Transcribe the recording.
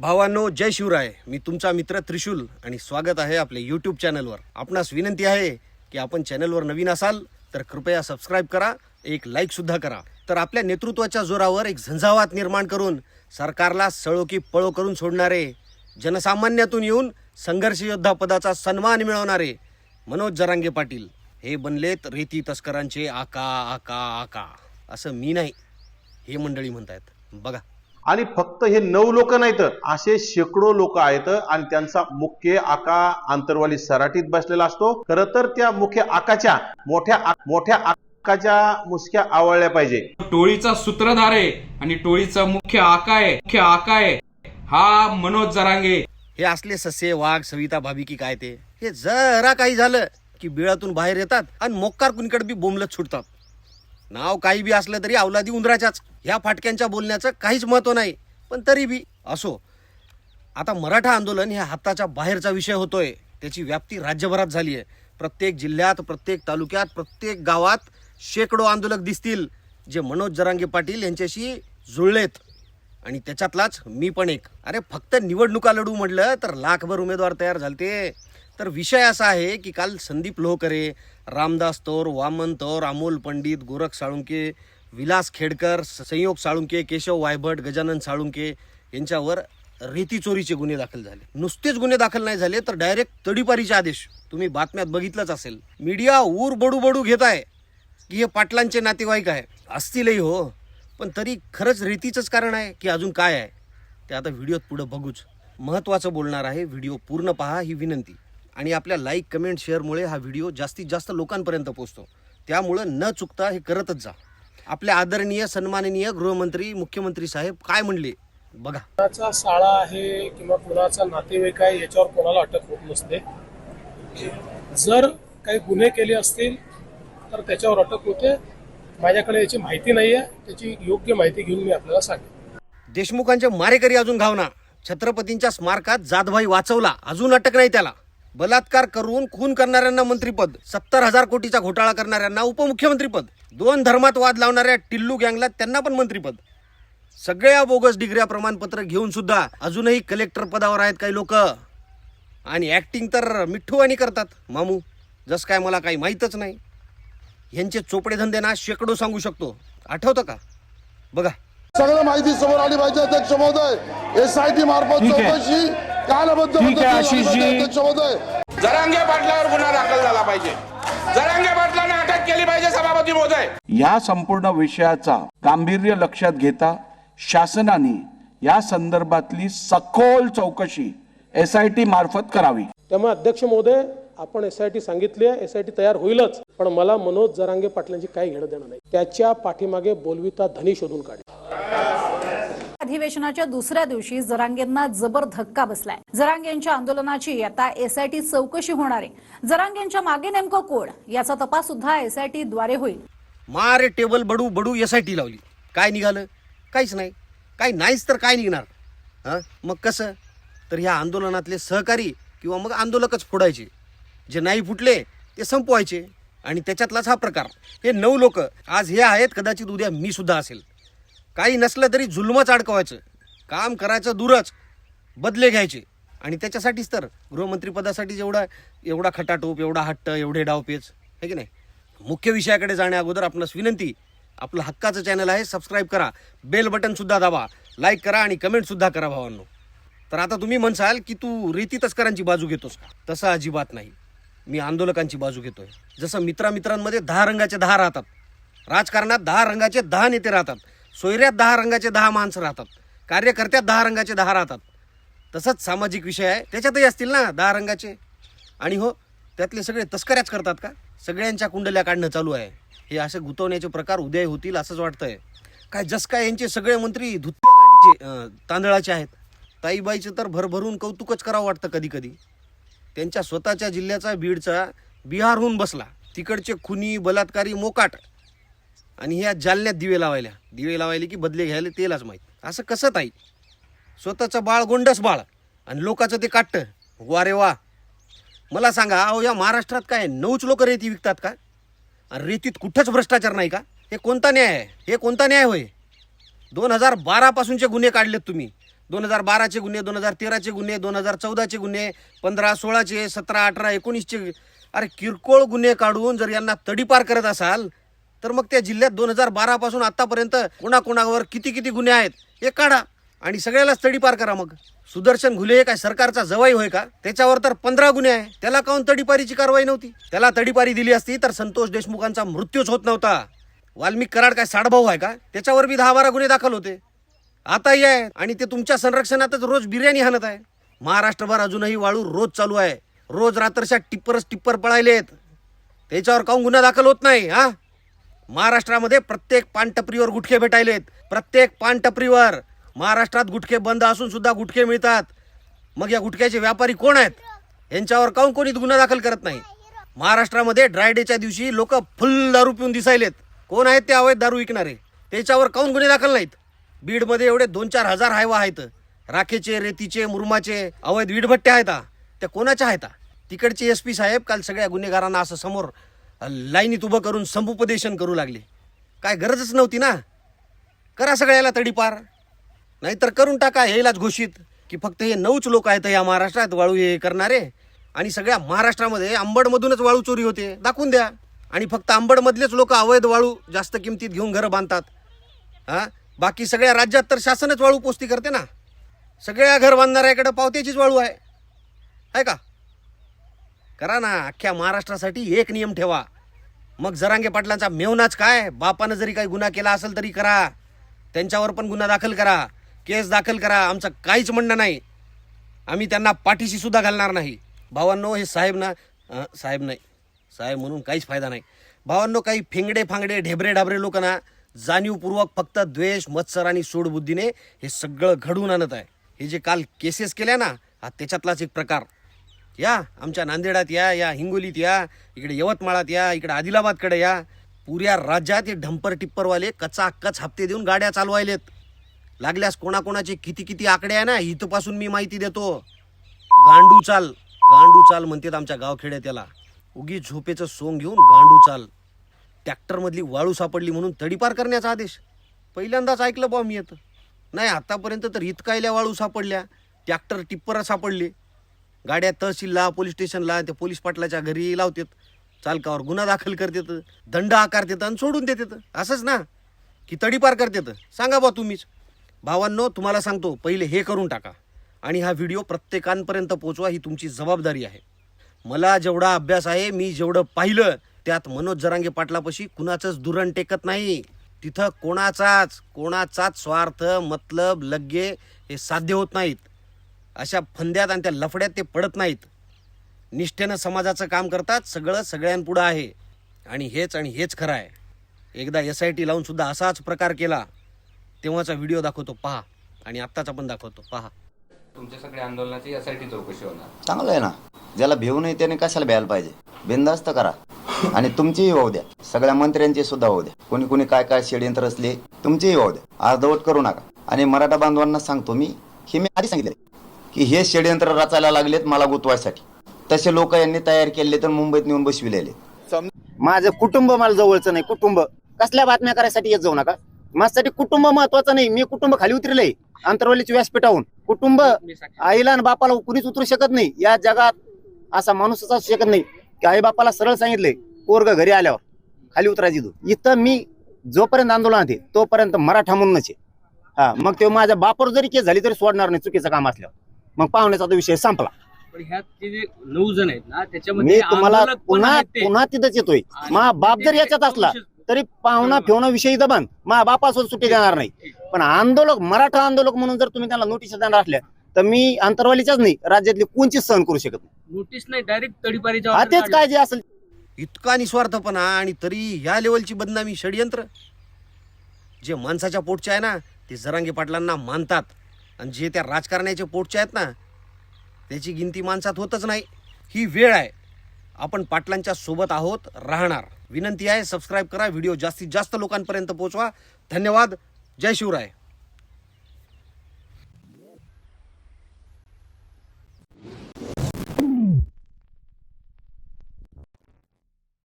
भावांनो जय शिवराय. मी तुमचा मित्र त्रिशूल आणि स्वागत आहे आपल्या यूट्यूब चॅनलवर आपणास विनंती आहे की आपण चॅनलवर नवीन असाल तर कृपया सबस्क्राईब करा एक लाईकसुद्धा करा. तर आपल्या नेतृत्वाच्या जोरावर एक झंझावात निर्माण करून सरकारला सळो की पळो करून सोडणारे जनसामान्यातून येऊन संघर्ष योद्धा पदाचा सन्मान मिळवणारे मनोज जरांगे पाटील हे बनलेत रेती तस्करांचे आका आका आका. असं मी नाही हे मंडळी म्हणतायत. बघा आणि फक्त हे नऊ लोक नाहीत असे शेकडो लोक आहेत आणि त्यांचा मुख्य आका आंतरवाली सराटीत बसलेला असतो. खर तर त्या मुख्य आकाच्या मोठ्या मोठ्या आकाच्या मुसक्या आवळल्या पाहिजे. टोळीचा सूत्रधार आहे आणि टोळीचा मुख्य आका आहे मुख्य आका आहे. हा मनोज जरांगे. हे असले ससे वाघ सविता भाभी की काय ते? हे जरा काही झालं की बिळातून बाहेर येतात आणि मोक्कार कुणीकडे बी बोंबलत सुटतात नाव काही बी असलं तरी अवलादी उंदराच्याच. ह्या फाटक्यांच्या बोलण्याचं काहीच महत्त्व नाही. पण तरी बी असो. आता मराठा आंदोलन ह्या हाताच्या बाहेरचा विषय होतोय. त्याची व्याप्ती राज्यभरात झाली आहे. प्रत्येक जिल्ह्यात प्रत्येक तालुक्यात प्रत्येक गावात शेकडो आंदोलक दिसतील जे मनोज जरांगे पाटील यांच्याशी जुळलेत. आणि त्याच्यातलाच मी पण एक. अरे फक्त निवडणुका लढू म्हटलं तर लाखभर उमेदवार तयार झालते. तर विषय असा आहे की काल संदीप लोहकरे रामदास तोर वामन तोर अमोल पंडित गोरख साळुंके विलास खेडकर संयोग साळुंके केशव वायभट गजानन साळुंके यांच्यावर रेती चोरीचे गुन्हे दाखल झाले. नुसतेच गुन्हे दाखल नाही झाले तर डायरेक्ट तडीपारीचे आदेश. तुम्ही बातम्यात बघितलंच असेल. मीडिया ऊर बडू बडू घेत आहे की हे पाटलांचे नातेवाईक आहे. असतीलही हो पण तरी खरंच रेतीचंच कारण आहे की अजून काय आहे? ते आता व्हिडिओत पुढं बघूच. महत्त्वाचं बोलणार आहे व्हिडिओ पूर्ण पहा ही विनंती. आणि आपल्या लाईक कमेंट शेअरमुळे हा व्हिडिओ जास्तीत जास्त लोकांपर्यंत पोहोचतो. त्यामुळं न चुकता हे करतच जा. आपल्या आदरणीय सन्माननीय गृहमंत्री मुख्यमंत्री साहेब काय म्हणले? बघा. कुणाचा शाळा आहे किंवा कुणाचा नातेवाईक आहे याच्यावर कोणाला अटक होत नसते. जर काही गुन्हे केले असतील तर त्याच्यावर अटक होते. माझ्याकडे याची माहिती नाही आहे त्याची योग्य माहिती घेऊन मी आपल्याला सांगेन. देशमुखांचे मारेकरी अजून घावना. छत्रपतींच्या स्मारकात जाधभाई वाचवला. अजून अटक नाही त्याला. बलात्कार करून खून करणाऱ्यांना मंत्रीपद सत्तर हजार कोटीचा घोटाळा करणाऱ्यांना उपमुख्यमंत्रीपद दोन धर्मात वाद लावणाऱ्या टिल्लू गँगला त्यांना पण मंत्रीपद. सगळ्या बोगस डिग्र्या प्रमाणपत्र घेऊन सुद्धा अजूनही कलेक्टर पदावर आहेत काही लोक. आणि ऍक्टिंग तर मिठ्ठू आणि करतात मामू. जस काय मला काही माहीतच नाही. यांचे चोपडे धंदे ना शेकडो सांगू शकतो. आठवतं का? बघा. सगळं माहिती समोर आली पाहिजे अध्यक्ष महोदय. एस आय टी मार्फत. चौकशी कालबद्ध अध्यक्ष महोदय. जरांगे पाटलावर गुन्हा दाखल झाला पाहिजे. जरांगे पाटलाने अटक केली पाहिजे सभापती महोदय. या संपूर्ण विषयाचा गांभीर्य लक्षात घेता शासनाने या संदर्भातली सखोल चौकशी एस आय टी मार्फत करावी. त्यामुळे अध्यक्ष महोदय आपण एस आय टी सांगितली आहे एस आय टी तयार होईलच. पण मला मनोज जरांगे पाटलांची काही घेणं देणं नाही. त्याच्या पाठीमागे बोलविता धनी शोधून काढे. अधिवेशनाच्या दुसऱ्या दिवशी जरांगेंना जबर धक्का बसलाय. जरांगेंच्या आंदोलनाची आता एसआयटी चौकशी होणार आहे. जरांगेंच्या मागे नेमकं कोण? याचा तपास सुद्धा एसआयटी द्वारे होईल. मारे टेबल बडू बडू एस आय टी लावली. काय निघालं? काहीच नाही. काही नाहीच तर काय निघणार? हां? मग कसं? तर ह्या आंदोलनातले सहकारी किंवा मग आंदोलकच फोडायचे. जे नाही फुटले ते संपवायचे. आणि त्याच्यातलाच हा प्रकार. हे नऊ लोक. आज हे आहेत कदाचित उद्या मी सुद्धा असेल. काही नसलं तरी जुलमच अडकवायचं. काम करायचं दूरच बदले घ्यायचे. आणि त्याच्यासाठीच तर गृहमंत्रीपदासाठी जेवढा एवढा खटाटोप एवढा हट्ट एवढे डावपेच आहे की नाही? मुख्य विषयाकडे जाण्या अगोदर आपणास विनंती आपलं हक्काचं चॅनल आहे सबस्क्राईब करा बेल बटनसुद्धा दाबा लाईक करा आणि कमेंटसुद्धा करा भावांनो. तर आता तुम्ही म्हणसाल की तू रेती तस्करांची बाजू घेतोस का? तसं अजिबात नाही. मी आंदोलकांची बाजू घेतोय. जसं मित्रामित्रांमध्ये दहा रंगाचे दहा राहतात. राजकारणात दहा रंगाचे दहा नेते राहतात. सोयऱ्यात दहा रंगाचे दहा माणसं राहतात. कार्यकर्त्यात दहा रंगाचे दहा राहतात. तसंच सामाजिक विषय आहे. त्याच्यातही असतील ना दहा रंगाचे? आणि हो त्यातले सगळे तस्कऱ्याच करतात का? सगळ्यांच्या कुंडल्या काढणं चालू आहे. हे असे गुंतवण्याचे प्रकार उदय होतील असंच वाटतंय. काय जस काय यांचे सगळे मंत्री धुत्या गांडीचे तांदळाचे आहेत. ताईबाईचं तर भरभरून कौतुकच करावं वाटतं कधी कधी त्यांच्या स्वतःच्या जिल्ह्याचा बीडचा बिहारहून बसला. तिकडचे खुनी बलात्कारी मोकाट. आणि ह्या जालन्यात दिवे लावायला. दिवे लावायले की बदले घ्यायला तेलाच माहीत. असं कसं ताई? स्वतःचं बाळ गोंडस बाळ आणि लोकाचं ते काटतं वा रे वा. मला सांगा अहो या महाराष्ट्रात काय नऊच लोक रेती विकतात का? आणि रेतीत कुठंच भ्रष्टाचार नाही का? हे कोणता न्याय आहे? हे कोणता न्याय होय? दोन हजार बारापासूनचे गुन्हे काढलेत तुम्ही. दोन हजार बाराचे गुन्हे दोन हजार तेराचे गुन्हे दोन हजार चौदाचे गुन्हे पंधरा सोळाचे सतरा अठरा एकोणीसचे. अरे किरकोळ गुन्हे काढून जर यांना तडीपार करत असाल तर मग त्या जिल्ह्यात दोन हजार बारापासून आत्तापर्यंत कोणाकोणावर किती किती गुन्हे आहेत हे काढा. आणि सगळ्यालाच तडीपार करा मग. सुदर्शन घुले हे काय सरकारचा जवाई होय का? त्याच्यावर तर पंधरा गुन्हे आहे. त्याला काहून तडीपारीची कारवाई नव्हती? त्याला तडीपारी दिली असती तर संतोष देशमुखांचा मृत्यूच होत नव्हता. वाल्मिक कराड काय साडभाऊ आहे का? त्याच्यावर बी दहा बारा गुन्हे दाखल होते. आताही आहे आणि ते तुमच्या संरक्षणातच रोज बिर्याणी हाणत आहे. महाराष्ट्रभर अजूनही वाळू रोज चालू आहे. रोज रात्रच्या टिप्परच टिप्पर पळायलेत. त्याच्यावर काहून गुन्हा दाखल होत नाही हा? महाराष्ट्रामध्ये प्रत्येक पानटपरीवर गुटखे भेटायलेत. प्रत्येक पानटपरीवर महाराष्ट्रात गुटखे बंद असून सुद्धा गुटखे मिळतात. मग या गुटख्याचे व्यापारी कोण आहेत? यांच्यावर काऊन कोणी गुन्हा दाखल करत नाही? महाराष्ट्रामध्ये ड्राय डेच्या दिवशी लोक फुल दारू पिऊन दिसायलेत. कोण आहेत ते अवैध दारू विकणारे? त्याच्यावर काऊन गुन्हे दाखल नाहीत? बीडमध्ये एवढे दोन चार हजार हायवा आहेत. राखेचे रेतीचे मुरमाचे अवैध वीटभट्ट्या आहेत. त्या कोणाच्या आहेत? तिकडचे एस पी साहेब काल सगळ्या गुन्हेगारांना असं समोर लाईनीत उभं करून समुपदेशन करू लागले. काय गरजच नव्हती ना? करा सगळ्याला तडीपार. नाहीतर करून टाका यायलाच घोषित की फक्त हे नऊच लोक आहेत या महाराष्ट्रात वाळू हे करणारे. आणि सगळ्या महाराष्ट्रामध्ये आंबडमधूनच वाळू चोरी होते. दाखवून द्या. आणि फक्त आंबडमधलेच लोक अवैध वाळू जास्त किमतीत घेऊन घरं बांधतात. हां? बाकी सगळ्या राज्यात तर शासनच वाळू पोस्ती करते ना? सगळ्या घर बांधणाऱ्याकडं पावत्याचीच वाळू आहे. आहे का? करा ना अख्ख्या महाराष्ट्रासाठी एक नियम ठेवा. मग जरांगे पाटलांचा मेवनाच काय? बापानं जरी काही गुन्हा केला असेल तरी करा. त्यांच्यावर पण गुन्हा दाखल करा. केस दाखल करा. आमचं काहीच म्हणणं नाही. आम्ही त्यांना पाठीशी सुद्धा घालणार नाही. भावांनो हे साहेब ना साहेब नाही. साहेब म्हणून काहीच फायदा नाही. भावांनो काही फेंगडे फांगडे ढेबरे डाबरे लोक ना जाणीवपूर्वक फक्त द्वेष मत्सर आणि सूडबुद्धीने हे सगळं घडवून आणत आहे. हे जे काल केसेस केल्या ना हा त्याच्यातलाच एक प्रकार. या आमच्या नांदेडात या या हिंगोलीत या इकडे यवतमाळात या इकडे आदिलाबादकडे या. पुऱ्या राज्यात हे ढंपर टिप्परवाले कचाकच हप्ते देऊन गाड्या चालवायलेत. लागल्यास कोणाकोणाचे किती किती आकडे आहे ना इथपासून मी माहिती देतो. गांडू चाल गांडू चाल म्हणतात आमच्या गावखेड्या त्याला. उगी झोपेचं सोंग घेऊन गांडू चाल. ट्रॅक्टरमधली वाळू सापडली म्हणून तडीपार करण्याचा आदेश. पहिल्यांदाच ऐकलं बा मी येतं नाही आतापर्यंत तर इतकायल्या वाळू सापडल्या. ट्रॅक्टर टिप्पर सापडले. गाड्या तहसीलला पोलीस स्टेशनला त्या पोलीस पाटलाच्या घरी लावतात. चालकावर गुन्हा दाखल करतात दंड आकारतात आणि सोडून देतात. असंच ना? की तडीपार करतात. सांगा बा तुम्हीच. भावांनो तुम्हाला सांगतो पहिले हे करून टाका. आणि हा व्हिडिओ प्रत्येकांपर्यंत पोचवा ही तुमची जबाबदारी आहे. मला जेवढा अभ्यास आहे मी जेवढं पाहिलं त्यात मनोज जरांगे पाटलापाशी कुणाचंच दुरण टेकत नाही. तिथं कोणाचाच कोणाचाच स्वार्थ मतलब लग्गे हे साध्य होत नाहीत. अशा फंद्यात आणि त्या लफड्यात ते पडत नाहीत. निष्ठेनं समाजाचं काम करतात सगळं सगळ्यांपुढं आहे. आणि हेच आणि हेच खरं आहे. एकदा एस आय टी लावून सुद्धा असाच प्रकार केला तेव्हाचा व्हिडिओ दाखवतो पहा. आणि आत्ताचा पण दाखवतो पहा. तुमच्या सगळ्या आंदोलनाची यासाठी चौकशी होणार. चांगलं आहे ना. ज्याला भिवू नये त्याने कशाला भ्यायला पाहिजे? बिंदास्त करा. आणि तुमचीही होऊ द्या. सगळ्या मंत्र्यांची सुद्धा होऊ द्या. कोणी कोणी काय काय षडयंत्र असले तुमचीही होऊ द्या. अर्धवट करू नका. आणि मराठा बांधवांना सांगतो मी हे मी आधी सांगितले की हे षडयंत्र रचायला लागलेत मला गुतवायसाठी. तसे लोक यांनी तयार केले तर मुंबईत नेऊन बसविलेले. माझं कुटुंब मला जवळचं नाही कुटुंब. कसल्या बातम्या करायसाठी येत जाऊ नका. माझ्यासाठी कुटुंब महत्वाचं नाही मी कुटुंब खाली उतरले. अंतरवलीच्या व्यासपीठाहून. कुटुंब आईला आणि बापाला कुणीच उतरू शकत नाही. या जगात असा माणूसच असू शकत नाही. की आई बापाला सरळ सांगितले पोरग घरी आल्यावर खाली उतरायची तू. इथं मी जोपर्यंत आंदोलनात आहे तोपर्यंत मराठा म्हणूनच आहे. हा मग ते माझ्या बापावर जरी केस झाली तरी सोडणार नाही चुकीचं काम असल्यावर. मग पाहुण्याचा तो विषय संपला. पण ह्यात ते जे नऊ जण आहेत ना मी त्याच्यामध्ये तुम्हाला आंदोलक पण पुन्हा आहेत ते. पुन्हा तिथंच येतोय. आणि मा बाप जर याच्यात असला विषय- तरी पाहुणा फिवणा विषयी दबन मा बापासोबत सुट्टी देणार नाही. पण आंदोलक मराठा आंदोलक म्हणून जर तुम्ही त्यांना नोटीस देणार असल्या तर मी अंतरवालीच्याच नाही राज्यातली कोणचीच सहन करू शकत नाही. नोटीस नाही डायरेक्ट तडीपारीच्या हा तेच. काय जे असेल. इतका निस्वार्थपणा आणि तरी ह्या लेवलची बदनामी षडयंत्र. जे माणसाच्या पोटचे आहे ना ते जरांगे पाटलांना मानतात. आणि जे त्या राजकारण्याच्या पोटचे आहेत ना त्याची गिनती माणसात होतच नाही. ही वेळ आहे. आपण पाटलांच्या सोबत आहोत राहणार. विनंती आहे सबस्क्राईब करा व्हिडिओ जास्तीत जास्त लोकांपर्यंत पोहोचवा. धन्यवाद. जय शिवराय.